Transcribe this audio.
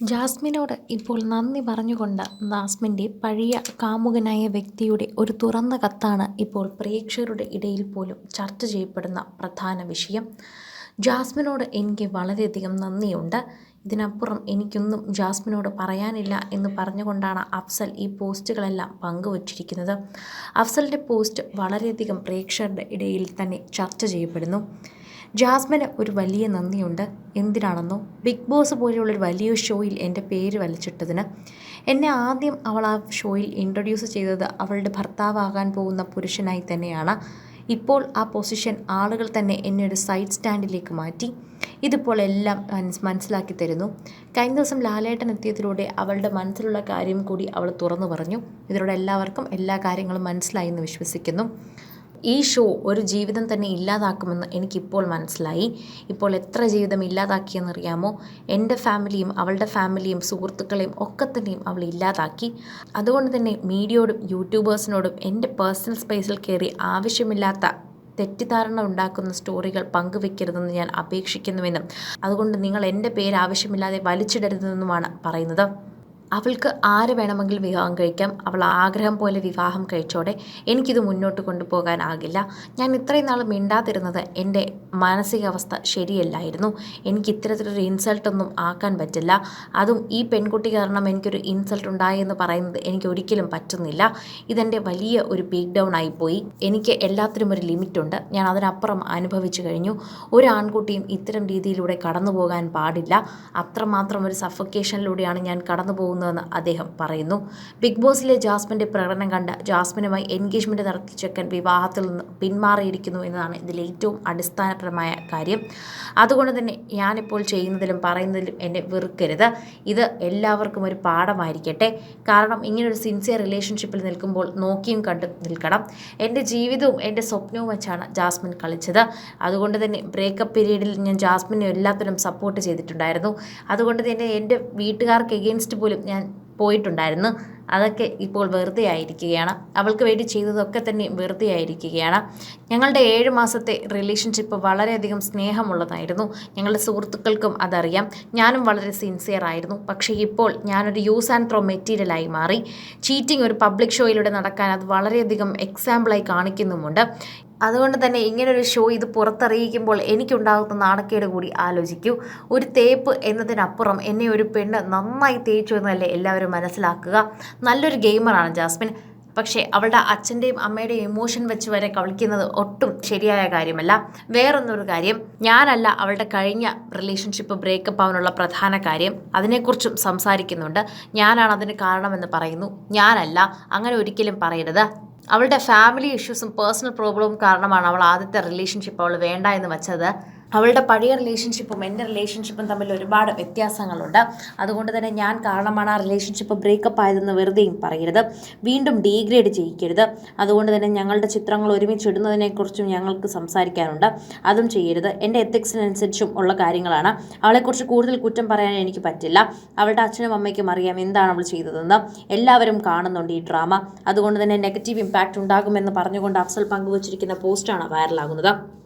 ജാസ്മിനോട് ഇപ്പോൾ നന്ദി പറഞ്ഞുകൊണ്ട് ജാസ്മിന്റെ പഴയ കാമുകനായ വ്യക്തിയുടെ ഒരു തുറന്ന കത്താണ് ഇപ്പോൾ പ്രേക്ഷകരുടെ ഇടയിൽ പോലും ചർച്ച ചെയ്യപ്പെടുന്ന പ്രധാന വിഷയം. ജാസ്മിനോട് എനിക്ക് വളരെയധികം നന്ദിയുണ്ട്. ഇതിനപ്പുറം എനിക്കൊന്നും ജാസ്മിനോട് പറയാനില്ല എന്ന് പറഞ്ഞുകൊണ്ടാണ് അഫ്സൽ ഈ പോസ്റ്റുകളെല്ലാം പങ്കുവച്ചിരിക്കുന്നത്. അഫ്സലിന്റെ പോസ്റ്റ് വളരെയധികം പ്രേക്ഷകരുടെ ഇടയിൽ തന്നെ ചർച്ച ചെയ്യപ്പെടുന്നു. ജാസ്മിന് ഒരു വലിയ നന്ദിയുണ്ട്. എന്തിനാണെന്നോ? ബിഗ് ബോസ് പോലെയുള്ളൊരു വലിയ ഷോയിൽ എന്റെ പേര് വലിച്ചിട്ടതിന്. എന്നെ ആദ്യം അവൾ ആ ഷോയിൽ ഇൻട്രൊഡ്യൂസ് ചെയ്തത് അവളുടെ ഭർത്താവാകാൻ പോകുന്ന പുരുഷനായി തന്നെയാണ്. ഇപ്പോൾ ആ പൊസിഷൻ ആളുകൾ തന്നെ എന്നെ ഒരു സൈഡ് സ്റ്റാൻഡിലേക്ക് മാറ്റി. ഇതിപ്പോൾ എല്ലാം മനസ്സിലാക്കി തരുന്നു. കഴിഞ്ഞ ദിവസം ലാലേട്ടൻ എത്തിയതിലൂടെ അവളുടെ മനസ്സിലുള്ള കാര്യം കൂടി അവൾ തുറന്നു പറഞ്ഞു. ഇതിലൂടെ എല്ലാവർക്കും എല്ലാ കാര്യങ്ങളും മനസ്സിലായി എന്ന് വിശ്വസിക്കുന്നു. ഈ ഷോ ഒരു ജീവിതം തന്നെ ഇല്ലാതാക്കുമെന്ന് എനിക്കിപ്പോൾ മനസ്സിലായി. ഇപ്പോൾ എത്ര ജീവിതം ഇല്ലാതാക്കിയെന്നറിയാമോ? എന്റെ ഫാമിലിയും അവളുടെ ഫാമിലിയും സുഹൃത്തുക്കളെയും ഒക്കെ തന്നെയും അവൾ ഇല്ലാതാക്കി. അതുകൊണ്ട് തന്നെ മീഡിയയോടും യൂട്യൂബേഴ്സിനോടും എന്റെ പേഴ്സണൽ സ്പേസിൽ കയറി ആവശ്യമില്ലാത്ത തെറ്റിദ്ധാരണ ഉണ്ടാക്കുന്ന സ്റ്റോറികൾ പങ്കുവെക്കരുതെന്ന് ഞാൻ അപേക്ഷിക്കുന്നുവെന്നും അതുകൊണ്ട് നിങ്ങൾ എന്റെ പേര് ആവശ്യമില്ലാതെ വലിച്ചിടരുതെന്നുമാണ് പറയുന്നത്. അവൾക്ക് ആര് വേണമെങ്കിൽ വിവാഹം കഴിക്കാം. അവൾ ആഗ്രഹം പോലെ വിവാഹം കഴിച്ചോടെ എനിക്കിത് മുന്നോട്ട് കൊണ്ടുപോകാനാകില്ല ഞാൻ ഇത്രയും നാൾ മിണ്ടാതിരുന്നത് എന്റെ മാനസികാവസ്ഥ ശരിയല്ലായിരുന്നു. എനിക്ക് ഇത്തരത്തിലൊരു ഇൻസൾട്ടൊന്നും ആക്കാൻ പറ്റില്ല. അതും ഈ പെൺകുട്ടി കാരണം എനിക്കൊരു ഇൻസൾട്ട് ഉണ്ടായി എന്ന് പറയുന്നത് എനിക്ക് ഒരിക്കലും പറ്റുന്നില്ല. ഇതെന്റെ വലിയ ഒരു ബീക്ക് ഡൗൺ ആയിപ്പോയി. എനിക്ക് എല്ലാത്തിനും ഒരു ലിമിറ്റുണ്ട് ഞാൻ അതിനപ്പുറം അനുഭവിച്ചു കഴിഞ്ഞു. ഒരു ആൺകുട്ടിയും ഇത്തരം രീതിയിലൂടെ കടന്നു പോകാൻ പാടില്ല. അത്രമാത്രം ഒരു സഫക്കേഷനിലൂടെയാണ് ഞാൻ കടന്നു പോകുന്നതെന്ന് അദ്ദേഹം പറയുന്നു. ബിഗ് ബോസിലെ ജാസ്മിന്റെ പ്രകടനം കണ്ട് ജാസ്മിനുമായി എൻഗേജ്മെന്റ് നടത്തി ചെക്കൻ വിവാഹത്തിൽ നിന്ന് പിന്മാറിയിരിക്കുന്നു എന്നതാണ് ഇതിൽ ഏറ്റവും അടിസ്ഥാനപരമായ കാര്യം. അതുകൊണ്ട് തന്നെ ഞാനിപ്പോൾ ചെയ്യുന്നതിലും പറയുന്നതിലും എന്നെ വെറുക്കരുത്. ഇത് എല്ലാവർക്കും ഒരു പാഠമായിരിക്കട്ടെ. കാരണം ഇങ്ങനൊരു സിൻസിയർ റിലേഷൻഷിപ്പിൽ നിൽക്കുമ്പോൾ നോക്കിയും കണ്ടും നിൽക്കണം. എന്റെ ജീവിതവും എന്റെ സ്വപ്നവും വെച്ചാണ് ജാസ്മിൻ കളിച്ചത്. അതുകൊണ്ട് തന്നെ ബ്രേക്കപ്പ് പീരീഡിൽ ഞാൻ ജാസ്മിനെ എല്ലാത്തിനും സപ്പോർട്ട് ചെയ്തിട്ടുണ്ടായിരുന്നു. അതുകൊണ്ട് തന്നെ എന്റെ വീട്ടുകാർക്ക് എഗെയിൻസ്റ്റ് പോലും ഞാൻ പോയിട്ടുണ്ടായിരുന്നു. അതൊക്കെ ഇപ്പോൾ വെറുതെ ആയിരിക്കുകയാണ്. അവൾക്ക് വേണ്ടി ചെയ്തതൊക്കെ തന്നെ വെറുതെ ആയിരിക്കുകയാണ്. ഞങ്ങളുടെ ഏഴ് മാസത്തെ റിലേഷൻഷിപ്പ് വളരെയധികം സ്നേഹമുള്ളതായിരുന്നു. ഞങ്ങളുടെ സുഹൃത്തുക്കൾക്കും അതറിയാം. ഞാനും വളരെ സിൻസിയർ ആയിരുന്നു. പക്ഷേ ഇപ്പോൾ ഞാനൊരു യൂസ് ആൻഡ് ത്രോ മെറ്റീരിയലായി മാറി. ചീറ്റിംഗ് ഒരു പബ്ലിക് ഷോയിലൂടെ നടക്കാൻ അത് വളരെയധികം എക്സാമ്പിളായി കാണിക്കുന്നുമുണ്ട്. അതുകൊണ്ട് തന്നെ ഇങ്ങനൊരു ഷോ ഇത് പുറത്തറിയിക്കുമ്പോൾ എനിക്കുണ്ടാകുന്ന നാണക്കേട് കൂടി ആലോചിക്കൂ. ഒരു തേപ്പ് എന്നതിനപ്പുറം എന്നെ ഒരു പെണ്ണ് നന്നായി തേച്ചു എന്നല്ലേ എല്ലാവരും മനസ്സിലാക്കുക. നല്ലൊരു ഗെയിമറാണ് ജാസ്മിൻ. പക്ഷേ അവളുടെ അച്ഛന്റെയും അമ്മയുടെയും ഇമോഷൻ വെച്ച് വരെ കളിക്കുന്നത് ഒട്ടും ശരിയായ കാര്യമല്ല. വേറൊന്നൊരു കാര്യം ഞാനല്ല അവളുടെ കഴിഞ്ഞ റിലേഷൻഷിപ്പ് ബ്രേക്കപ്പ് ആവാനുള്ള പ്രധാന കാര്യം. അതിനെക്കുറിച്ചും സംസാരിക്കുന്നുണ്ട്. ഞാനാണ് അതിന് കാരണമെന്ന് പറയുന്നു. ഞാനല്ല അങ്ങനെ ഒരിക്കലും പറയരുത്. അവളുടെ ഫാമിലി ഇഷ്യൂസും പേഴ്സണൽ പ്രോബ്ലവും കാരണമാണ് അവൾ ആദ്യത്തെ റിലേഷൻഷിപ്പ് അവൾ വേണ്ട എന്ന് വെച്ചത്. അവളുടെ പഴയ റിലേഷൻഷിപ്പും എന്റെ റിലേഷൻഷിപ്പും തമ്മിൽ ഒരുപാട് വ്യത്യാസങ്ങളുണ്ട്. അതുകൊണ്ട് തന്നെ ഞാൻ കാരണമാണ് ആ റിലേഷൻഷിപ്പ് ബ്രേക്കപ്പ് ആയതെന്ന് വെറുതെയും പറയരുത്. വീണ്ടും ഡീഗ്രേഡ് ചെയ്യിക്കരുത്. അതുകൊണ്ട് തന്നെ ഞങ്ങളുടെ ചിത്രങ്ങൾ ഒരുമിച്ച് ഇടുന്നതിനെക്കുറിച്ചും ഞങ്ങൾക്ക് സംസാരിക്കാനുണ്ട്. അതും ചെയ്യരുത്. എന്റെ എത്തിക്സിനനുസരിച്ചും ഉള്ള കാര്യങ്ങളാണ്. അവളെക്കുറിച്ച് കൂടുതൽ കുറ്റം പറയാൻ എനിക്ക് പറ്റില്ല. അവളുടെ അച്ഛനും അമ്മയ്ക്കും അറിയാം എന്താണ് അവൾ ചെയ്തതെന്ന്. എല്ലാവരും കാണുന്നുണ്ട് ഈ ഡ്രാമ അതുകൊണ്ട് തന്നെ നെഗറ്റീവ് ഇമ്പാക്റ്റ് ഉണ്ടാകുമെന്ന് പറഞ്ഞുകൊണ്ട് അഫ്സൽ പങ്കുവച്ചിരിക്കുന്ന പോസ്റ്റാണ് വൈറലാകുന്നത്